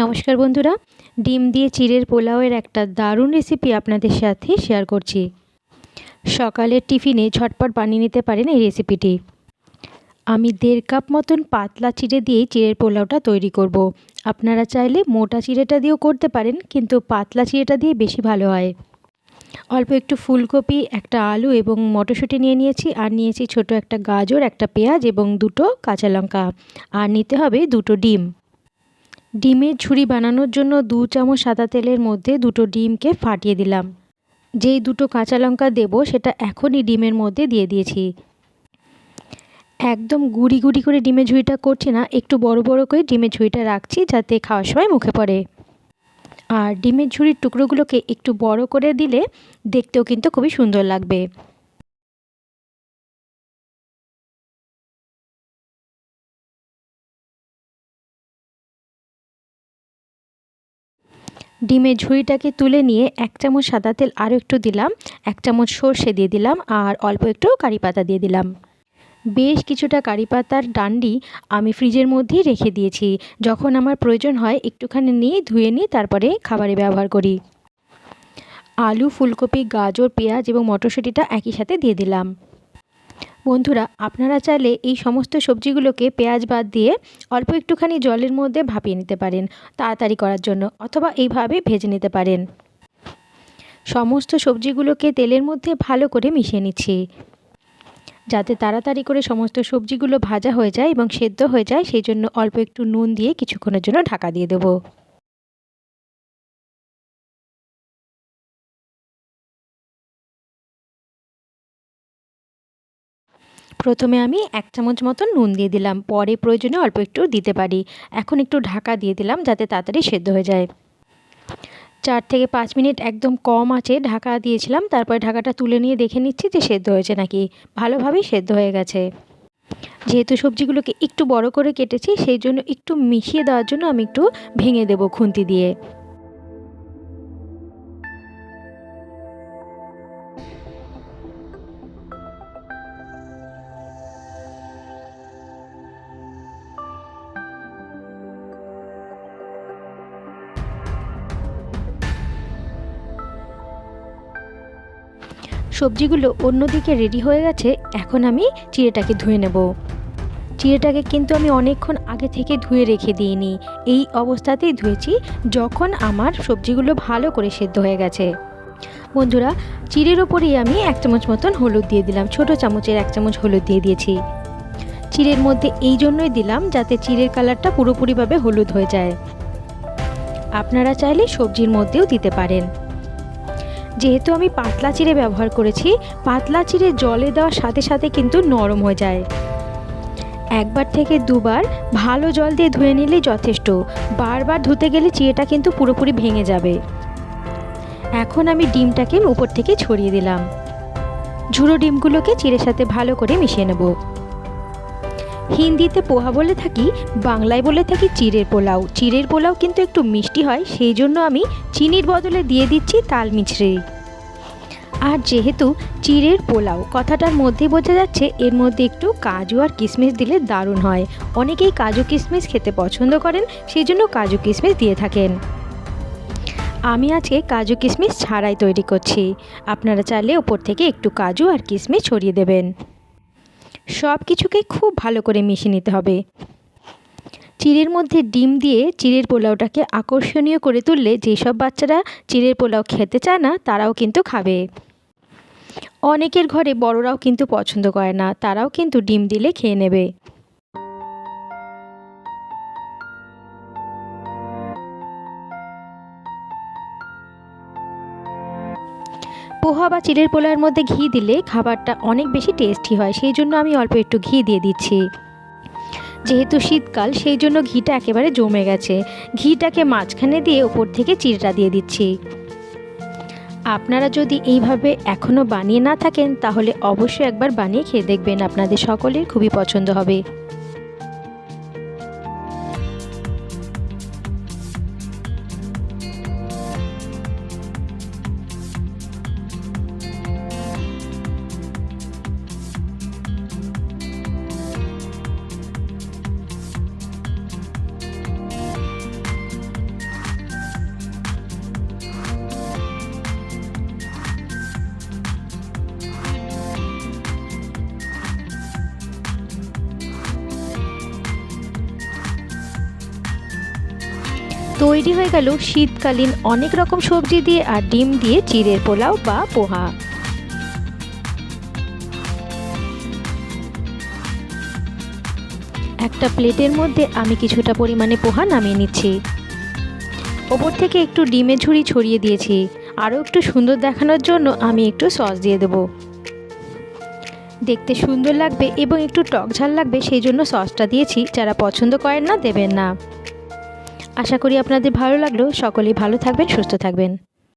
নমস্কার বন্ধুরা, ডিম দিয়ে চিড়ের পোলাওয়ের একটা দারুণ রেসিপি আপনাদের সাথে শেয়ার করছি। সকালের টিফিনে ঝটপট বানিয়ে নিতে পারেন এই রেসিপিটি আমি দেড় কাপ মতন পাতলা চিড়ে দিয়েই চিড়ের পোলাওটা তৈরি করব। আপনারা চাইলে মোটা চিড়েটা দিয়েও করতে পারেন, কিন্তু পাতলা চিড়েটা দিয়ে বেশি ভালো হয়। অল্প একটু ফুলকপি, একটা আলু এবং মটরশুঁটি নিয়ে নিয়েছি, আর নিয়েছি ছোট একটা গাজর, একটা পেঁয়াজ এবং দুটো কাঁচা লঙ্কা। আর নিতে হবে দুটো ডিম। ডিমের ঝুড়ি বানানোর জন্য দু চামচ সাদা তেলের মধ্যে দুটো ডিমকে ফাটিয়ে দিলাম। যেই দুটো কাঁচা লঙ্কা দেবো, সেটা এখনই ডিমের মধ্যে দিয়ে দিয়েছি। একদম গুড়ি গুড়ি করে ডিমের ঝুড়িটা করছি না, একটু বড় বড় করে ডিমের ঝুড়িটা রাখছি যাতে খাওয়ার সময় মুখে পড়ে। আর ডিমের ঝুড়ির টুকরোগুলোকে একটু বড় করে দিলে দেখতেও কিন্তু খুবই সুন্দর লাগবে। ডিমের ঝুড়িটাকে তুলে নিয়ে এক চামচ সাদা তেল আরও একটু দিলাম, এক চামচ সর্ষে দিয়ে দিলাম আর অল্প একটু কারি পাতা দিয়ে দিলাম। বেশ কিছুটা কারি পাতার ডান্ডি আমি ফ্রিজের মধ্যেই রেখে দিয়েছি। যখন আমার প্রয়োজন হয় একটুখানি নিয়ে ধুয়ে নিই তারপরে খাবারে ব্যবহার করি। আলু, ফুলকপি, গাজর, পেঁয়াজ এবং মটরশুঁটিটা একই সাথে দিয়ে দিলাম। বন্ধুরা, আপনারা চাইলে এই সমস্ত সবজিগুলোকে পেঁয়াজ বাদ দিয়ে অল্প একটুখানি জলের মধ্যে ভাপিয়ে নিতে পারেন তাড়াতাড়ি করার জন্য অথবা এইভাবে ভেজে নিতে পারেন। সমস্ত সবজিগুলোকে তেলের মধ্যে ভালো করে মিশিয়ে নিচ্ছি। যাতে তাড়াতাড়ি করে সমস্ত সবজিগুলো ভাজা হয়ে যায় এবং সেদ্ধ হয়ে যায়, সেই জন্য অল্প একটু নুন দিয়ে কিছুক্ষণের জন্য ঢাকা দিয়ে দেবো। প্রথমে আমি এক চামচ মতন নুন দিয়ে দিলাম। পরে প্রয়োজনে অল্প একটু দিতে পারি। এখন একটু ঢাকা দিয়ে দিলাম যাতে তাড়াতাড়ি সেদ্ধ হয়ে যায়। চার থেকে পাঁচ মিনিট একদম কম আছে ঢাকা দিয়েছিলাম। তারপরে ঢাকাটা তুলে নিয়ে দেখে নিচ্ছি যে সেদ্ধ হয়েছে নাকি। ভালোভাবেই সেদ্ধ হয়ে গেছে। যেহেতু সবজিগুলোকে একটু বড় করে কেটেছি, সেই জন্য একটু মিশিয়ে দেওয়ার জন্য আমি একটু ভেঙে দেবো খুন্তি দিয়ে। সবজিগুলো অন্যদিকে রেডি হয়ে গেছে, এখন আমি চিড়েটাকে ধুয়ে নেব। চিড়েটাকে কিন্তু আমি অনেকক্ষণ আগে থেকে ধুয়ে রেখে দিইনি। এই অবস্থাতেই ধুয়েছি যখন আমার সবজিগুলো ভালো করে সেদ্ধ হয়ে গেছে। বন্ধুরা, চিড়ের ওপরেই আমি এক চামচ মতন হলুদ দিয়ে দিলাম, ছোট চামচের এক চামচ হলুদ দিয়ে দিয়েছি। চিড়ের মধ্যে এই জন্যই দিলাম যাতে চিড়ের কালারটা পুরোপুরিভাবে হলুদ হয়ে যায়। আপনারা চাইলে সবজির মধ্যেও দিতে পারেন। যেহেতু আমি পাতলা চিড়ে ব্যবহার করেছি, পাতলা চিড়ে জলে দেওয়ার সাথে সাথে কিন্তু নরম হয়ে যায়। একবার থেকে দুবার ভালো জল দিয়ে ধুয়ে নিলেই যথেষ্ট। বারবার ধুতে গেলে চিড়েটা কিন্তু পুরোপুরি ভেঙে যাবে। এখন আমি ডিমটাকে উপর থেকে ছড়িয়ে দিলাম। ঝুড়ো ডিমগুলোকে চিড়ের সাথে ভালো করে মিশিয়ে নেব। হিন্দিতে পোহা বলে থাকি, বাংলায় বলে থাকি চিড়ের পোলাও। চিড়ের পোলাও কিন্তু একটু মিষ্টি হয়, সেই জন্য আমি চিনির বদলে দিয়ে দিচ্ছি তাল মিছড়ে আর যেহেতু চিড়ের পোলাও, কথাটার মধ্যে বোঝা যাচ্ছে এর মধ্যে একটু কাজু আর কিশমিশ দিলে দারুণ হয়। অনেকেই কাজু কিশমিশ খেতে পছন্দ করেন, সেই জন্য কাজু কিশমিশ দিয়ে থাকেন। আমি আজকে কাজু কিশমিশ ছাড়াই তৈরি করছি। আপনারা চাইলে ওপর থেকে একটু কাজু আর কিশমিশ ছড়িয়ে দেবেন। সব কিছুকে খুব ভালো করে মিশিয়ে নিতে হবে। চিড়ের মধ্যে ডিম দিয়ে চিড়ের পোলাওটাকে আকর্ষণীয় করে তুললে যেসব বাচ্চারা চিড়ের পোলাও খেতে চায় না, তারাও কিন্তু খাবে। অনেকের ঘরে বড়রাও কিন্তু পছন্দ করে না, তারাও কিন্তু ডিম দিলে খেয়ে নেবে। পোহা বা চিড়ের পোলার মধ্যে ঘি দিলে খাবারটা অনেক বেশি টেস্টি হয়, সেই জন্য আমি অল্প একটু ঘি দিয়ে দিচ্ছি। যেহেতু শীতকাল, সেই জন্য ঘিটা একেবারে জমে গেছে। ঘিটাকে মাঝখানে দিয়ে ওপর থেকে চিড়টা দিয়ে দিচ্ছি। আপনারা যদি এইভাবে এখনও বানিয়ে না থাকেন, তাহলে অবশ্যই একবার বানিয়ে খেয়ে দেখবেন, আপনাদের সকলের খুবই পছন্দ হবে। তৈরি হয়ে গেল শীতকালীন অনেক রকম সবজি দিয়ে আর ডিম দিয়ে চিড়ের পোলাও বা পোহা। একটা প্লেটের মধ্যে আমি কিছুটা পরিমাণে পোহা নামিয়ে নিচ্ছি। ওপর থেকে একটু ডিমের ঝুড়ি ছড়িয়ে দিয়েছি। আরও একটু সুন্দর দেখানোর জন্য আমি একটু সস দিয়ে দেবো। দেখতে সুন্দর লাগবে এবং একটু টক ঝাল লাগবে, সেই জন্য সসটা দিয়েছি। যারা পছন্দ করেন না, দেবেন না। আশা করি আপনাদের ভালো লাগল। সকলেই ভালো থাকবেন সুস্থ থাকবেন।